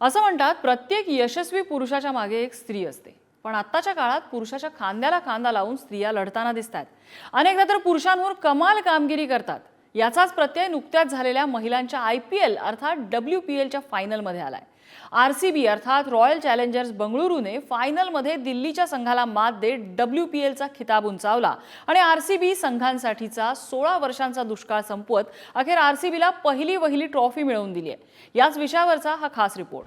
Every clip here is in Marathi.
असं म्हणतात प्रत्येक यशस्वी पुरुषाच्या मागे एक स्त्री असते. पण आत्ताच्या काळात पुरुषाच्या खांद्याला खांदा लावून स्त्रिया लढताना दिसतात अनेकदा तर पुरुषांवर कमाल कामगिरी करतात. याचाच प्रत्यय नुकत्याच झालेल्या महिलांच्या आय पी एल अर्थात डब्ल्यू पी एलच्या फायनलमध्ये आलाय. आर सी बी अर्थात रॉयल चॅलेंजर्स बंगळुरूने फायनलमध्ये दिल्लीच्या संघाला मात देत डब्ल्यू पी एलचा खिताब उंचावला. आणि आर सी बी संघांसाठीचा सोळा वर्षांचा दुष्काळ संपवत अखेर आर सी बीला पहिली वहिली ट्रॉफी मिळवून दिली आहे. याच विषयावरचा हा खास रिपोर्ट.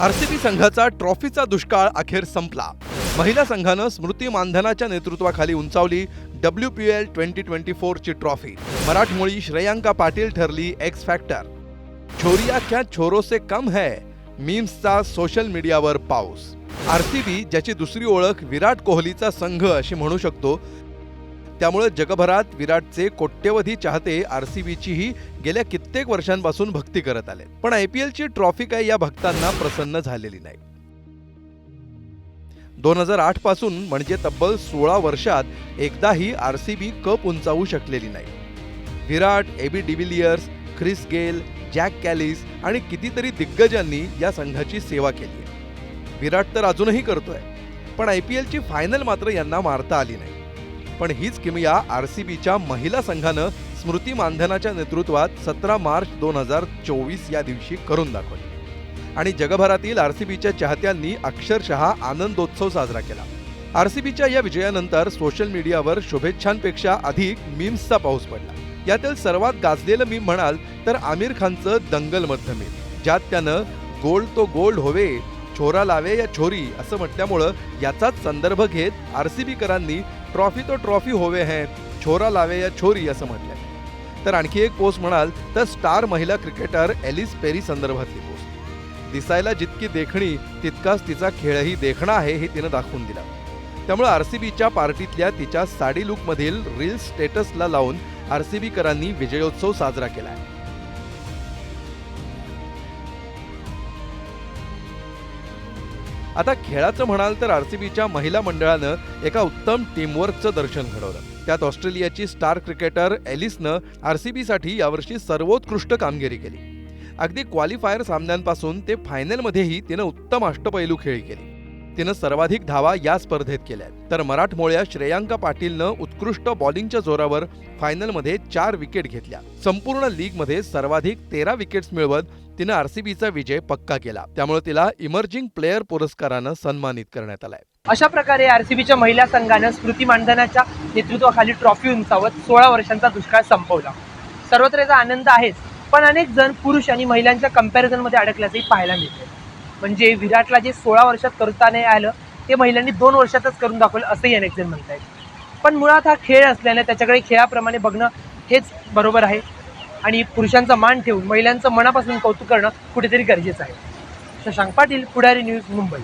आर सी बी संघाचा ट्रॉफीचा दुष्काळ अखेर संपला. महिला संघानं स्मृती मानधनाच्या नेतृत्वाखाली उंचावली W P L twenty twenty फोरची trophy मराठमोळी श्रेयांका पाटील ठरली एक्स फॅक्टर छोरिया क्या छोरो से कम है मीम्सचा सोशल मीडियावर पाऊस. आरसीबी ज्याची दुसरी ओळख विराट कोहलीचा संघ अशी म्हणू शकतो. त्यामुळे जगभरात विराटचे कोट्यवधी चाहते आरसीबीचीही गेल्या कित्येक वर्षांपासून भक्ती करत आले पण आय पी एलची ट्रॉफी काही या भक्तांना प्रसन्न झालेली नाही. दोन हजार आठपासून म्हणजे तब्बल सोळा वर्षात एकदाही आर सी बी कप उंचावू शकलेली नाही. Virat AB de Villiers Chris Gayle Jacques Kallis आणि कितीतरी दिग्गजांनी या संघाची सेवा केली आहे. विराट तर अजूनही करतोय पण आय पी एलची फायनल मात्र यांना मारता आली नाही. पण हीच किमया आर सी बीच्या महिला संघानं स्मृती मानधनाच्या नेतृत्वात सतरा मार्च दोन हजार चोवीस या दिवशी करून दाखवली. आणि जगभरातील आर सी बीच्या चाहत्यांनी अक्षरशः आनंदोत्सव साजरा केला. आर सी बीच्या या विजयानंतर सोशल मीडियावर शुभेच्छांपेक्षा अधिक मीम्सचा पाऊस पडला. यातील सर्वात गाजलेलं मीम म्हणाल तर आमिर खानचं दंगल मधलं मीम ज्यात त्यानं गोल्ड तो गोल्ड होवे छोरा लावे या छोरी असं म्हटल्यामुळं याचाच संदर्भ घेत आर सी बीकरांनी ट्रॉफी तो ट्रॉफी होवे है छोरा लावे या छोरी असं म्हटलंय. तर आणखी एक पोस्ट म्हणाल तर स्टार महिला क्रिकेटर एलिस पेरी संदर्भातली पोस्ट. दिसायला जितकी देखणी तितकाच तिचा खेळही देखणा आहे हे तिनं दाखवून दिला. त्यामुळे आरसीबीच्या पार्टीतल्या तिच्या साडी लुकमधील रील स्टेटसला लावून आरसीबीकरांनी विजयोत्सव साजरा केलाय. आता खेळाचं म्हणाल तर आरसीबीच्या महिला मंडळानं एका उत्तम टीमवर्कचं दर्शन घडवलं. त्यात ऑस्ट्रेलियाची स्टार क्रिकेटर एलिसनं आरसीबीसाठी यावर्षी सर्वोत्कृष्ट कामगिरी केली. अगदी क्वालिफायर सामन्यांपासून ते फायनलमध्येही तिनं उत्तम अष्टपैलू खेळी केली. तिनं सर्वाधिक धावा या स्पर्धेत केल्या तर मराठमोळ्या श्रेयांका पाटीलनं उत्कृष्ट बॉलिंगच्या जोरावर फायनलमध्ये चार विकेट घेतल्या. संपूर्ण लीगमध्ये सर्वाधिक तेरा विकेट्स मिळवत तिनं आरसीबीचा विजय पक्का केला. त्यामुळे तिला इमर्जिंग प्लेअर पुरस्कारानं सन्मानित करण्यात आलाय. अशा प्रकारे आरसीबीच्या महिला संघानं स्मृती मानधनाच्या नेतृत्वाखाली ट्रॉफी उंचावत सोळा वर्षांचा दुष्काळ संपवला. सर्वत्र याचा आनंद आहेच. पण अनेक जण पुरुष आणि महिलांच्या कम्पॅरिझनमध्ये अडकल्याचंही पाहायला मिळते म्हणजे विराटला जे सोळा वर्षात करता नाही आलं ते महिलांनी दोन वर्षातच करून दाखवलं असंही अनेक जण म्हणतायत. पण मुळात हा खेळ असल्याने त्याच्याकडे खेळाप्रमाणे बघणं हेच बरोबर आहे. आणि पुरुषांचा मान ठेवून महिलांचं मनापासून कौतुक करणं कुठेतरी गरजेचं आहे. शशांक पाटील पुढारी न्यूज मुंबई.